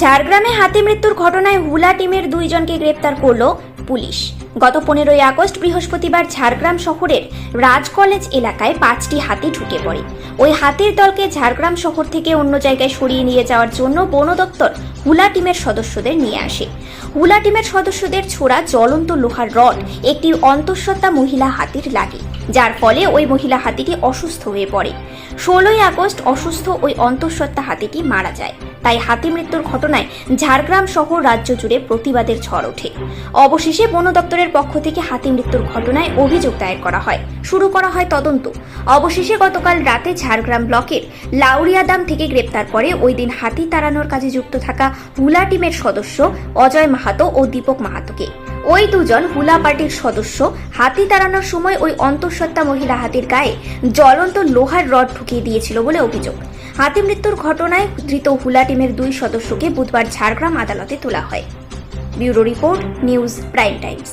ঝাড়গ্রামে হাতি মৃত্যুর ঘটনায় হুলা টিমের দুইজনকে গ্রেপ্তার করল পুলিশ। গত পনেরোই আগস্ট বৃহস্পতিবার ঝাড়গ্রাম শহরের রাজ কলেজ এলাকায় পাঁচটি হাতি ঢুকে পড়ে। ওই হাতির দলকে ঝাড়গ্রাম শহর থেকে অন্য জায়গায় সরিয়ে নিয়ে যাওয়ার জন্য বন দপ্তর হুলা টিমের সদস্যদের নিয়ে আসে। হুলা টিমের সদস্যদের ছোড়া জ্বলন্ত লোহার রড একটি অন্তঃসত্ত্বা মহিলা হাতির লাগে, যার ফলে ওই মহিলা হাতিটি অসুস্থ হয়ে পড়ে। ষোলোই আগস্ট অসুস্থ ওই অন্তঃসত্ত্বা হাতিটি মারা যায়। তাই হাতি মৃত্যুর ঘটনায় ঝাড়গ্রাম সহ রাজ্য জুড়ে প্রতিবাদের ঝড় ওঠে। অবশেষে বন দপ্তরের পক্ষ থেকে হাতি মৃত্যুর ঘটনায় অভিযোগ দায়ের করা হয়। শুরু করা হয় তদন্ত। অবশেষে গতকাল রাতে ঝাড়গ্রাম ব্লকের লাউরিয়াদাম থেকে গ্রেপ্তার করে ওই দিন হাতি তাড়ানোর কাজে যুক্ত থাকা হুলা টিমের সদস্য অজয় মাহাতো ও দীপক মাহাতোকে। ওই দুজন হুলা পার্টির সদস্য, হাতি তাড়ানোর সময় ওই অন্তঃসত্ত্বা মহিলা হাতির গায়ে জ্বলন্ত লোহার রড ঢুকিয়ে দিয়েছিল বলে অভিযোগ। হাতি মৃত্যুর ঘটনায় ধৃত হুলা টিমের দুই সদস্যকে বুধবার ঝাড়গ্রাম আদালতে তোলা হয়। Bureau report, news prime times.